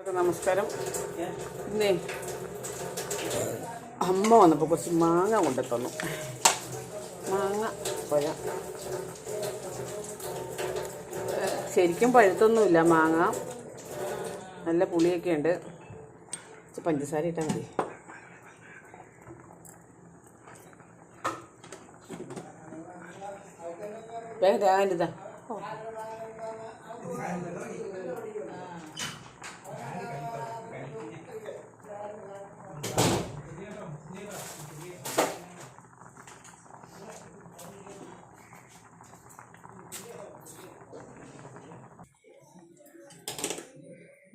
നമസ്കാരം. ഇന്നേ അമ്മ വന്നപ്പോൾ കുറച്ച് മാങ്ങ കൊണ്ടു തന്നു മാങ്ങ. പഴ. ശരിക്കും പഴുത്തൊന്നുമില്ല മാങ്ങ. നല്ല പുളിയൊക്കെ ഉണ്ട്. പഞ്ചസാര ഇട്ടാൽ മതി. വേഗം തേങ്ങ ഇതാ.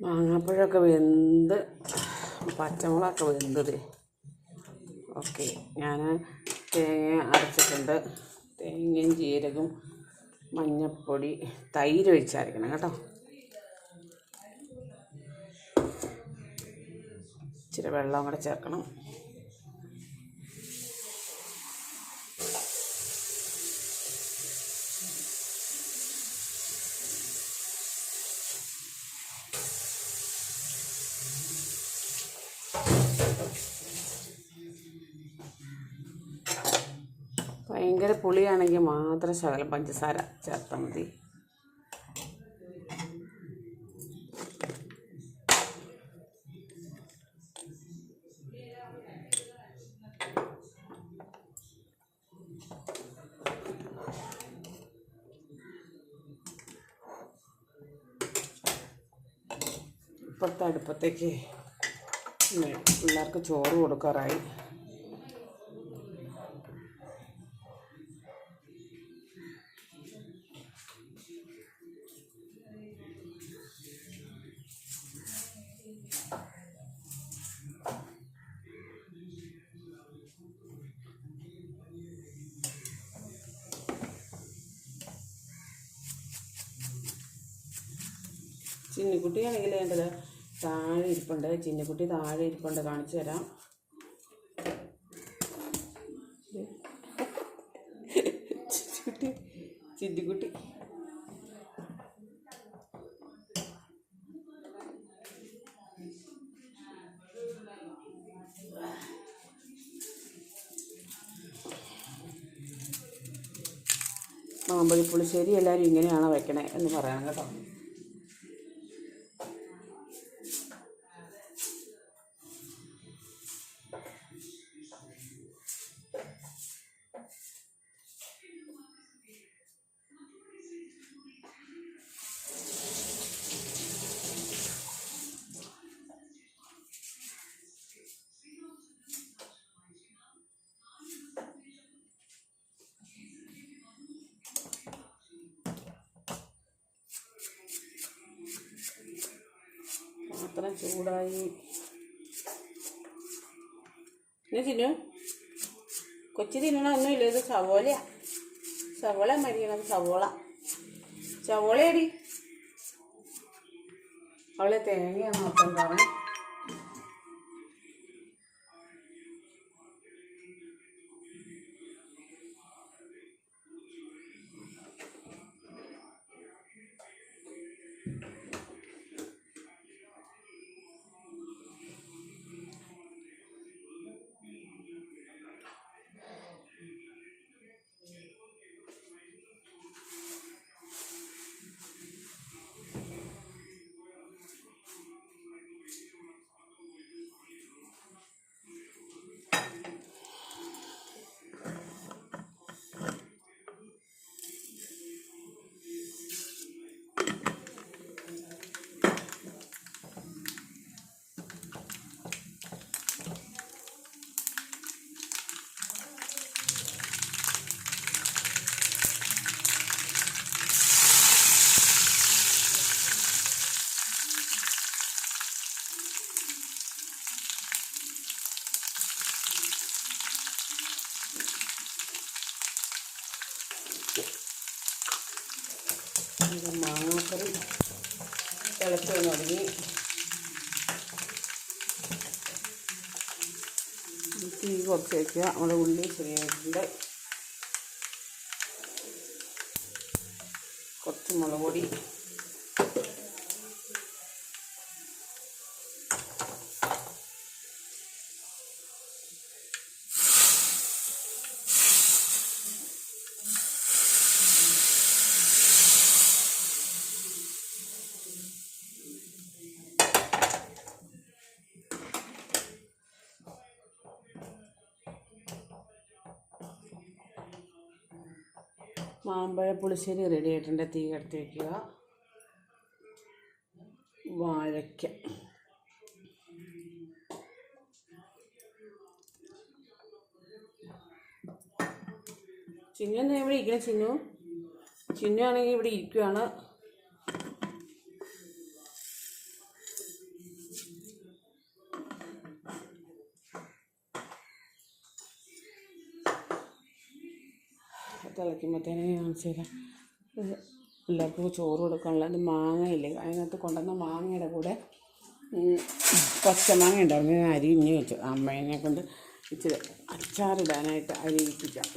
മാങ്ങാപ്പഴമൊക്കെ വെന്ത് പച്ചമുളകൊക്കെ വെന്തത് ഓക്കെ ഞാൻ തേങ്ങ അരച്ചിട്ടുണ്ട്. തേങ്ങയും ജീരകവും മഞ്ഞൾപ്പൊടി തൈര് ഒഴിച്ചരക്കണം കേട്ടോ. ഇച്ചിരി വെള്ളം കൂടെ ചേർക്കണം. ഭയങ്കര പുളിയാണെങ്കിൽ മാത്രം ശകലം പഞ്ചസാര ചേർത്താൽ മതി. ഇപ്പോഴത്തെ അടുപ്പത്തേക്ക് പിള്ളേർക്ക് ചോറ് കൊടുക്കാറായി. ചിന്നിക്കുട്ടിയാണെങ്കിൽ വേണ്ടത് താഴെ ഇരിപ്പുണ്ട്. ചിന്നിക്കുട്ടി താഴെ ഇരിപ്പുണ്ട്. കാണിച്ചു തരാം. ചിന്നിക്കുട്ടി ചിന്നിക്കുട്ടി. മാമ്പഴി പുളിശ്ശേരി എല്ലാവരും ഇങ്ങനെയാണ് വെക്കണേ എന്ന് പറയണം കേട്ടോ. പാത്രം ചൂടായി. ഇനി തിന്നു? കൊച്ചു തിന്നണ ഒന്നുമില്ല ഇത് സവോളയാ. സവോള മരിക്കണത് സവോള. സവോളയടി അവളെ തേങ്ങയാണ് നോക്കാൻ ഇത് മാങ്ങാക്കറി. തിളച്ച് തുടങ്ങി. തീ കുറച്ച് വയ്ക്കുക നമ്മുടെ ഉള്ളി ശരിയായിട്ടുണ്ട് കുറച്ച് മുളക് പൊടി. മാമ്പഴ പുളിശ്ശേരി റെഡി ആയിട്ടുണ്ട്. തീ കടത്തി വയ്ക്കുക വാഴയ്ക്ക. ചിന്നു എന്താ ഇവിടെ ഇരിക്കണേ? ചിന്നു? ചിന്നു ആണെങ്കിൽ ഇവിടെ ഇരിക്കുവാണ്. തിളയ്ക്കുമ്പോഴത്തേനെ തരാം. ഇത് എല്ലാവർക്കും ചോറ് കൊടുക്കാനുള്ള ഇത് മാങ്ങയില്ലേ? അതിനകത്ത് കൊണ്ടുവന്ന മാങ്ങയുടെ കൂടെ പച്ചമാങ്ങ ഉണ്ടായിരുന്നു. ഞാൻ അരിഞ്ഞ് വെച്ചു. അമ്മേനെ കൊണ്ട് ഇച്ചിരി അച്ചാറിടാനായിട്ട് അരി ഇപ്പിക്കാം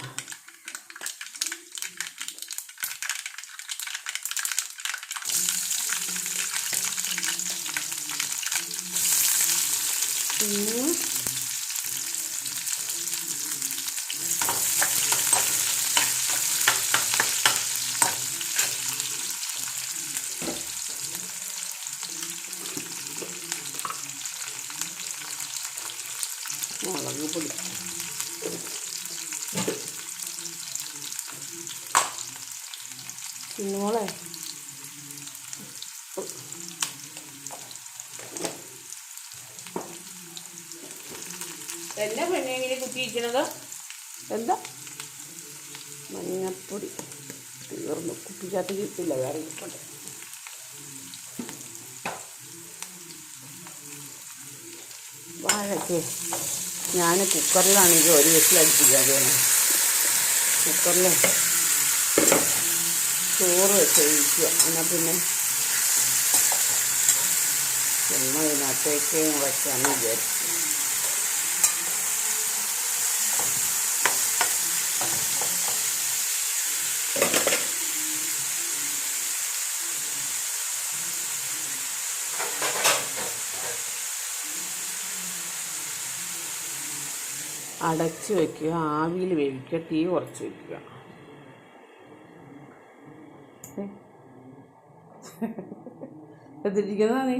പിന്നെ മുളക് പൊടി കുഞ്ഞുമോളെ. എന്നാ പെണ്ണെ ഇങ്ങനെ കുത്തിയിരിക്കണത്? എന്താ? മഞ്ഞപ്പൊടി. തീർന്നു. കുപ്പിക്കകത്ത് കിട്ടില്ല. വേറെ ഇരിക്കട്ടെ വാഴയ്ക്ക് ഞാൻ കുക്കറിലാണെങ്കിൽ ഒരു വിസിലടിപ്പിക്കാൻ ചെയ്യണം കുക്കറിൽ ചോറ് വെച്ച് ഒഴിക്കുക എന്നാൽ പിന്നെ ചുമ്മാ ഇതിനകത്തേക്ക് വയ്ക്കാമെന്ന് വിചാരിച്ചു. അടച്ച് വയ്ക്കുക ആവിയിൽ വേവിക്കുക തീ കുറച്ച് വയ്ക്കുക എത്തിരിക്കുന്നതാ നീ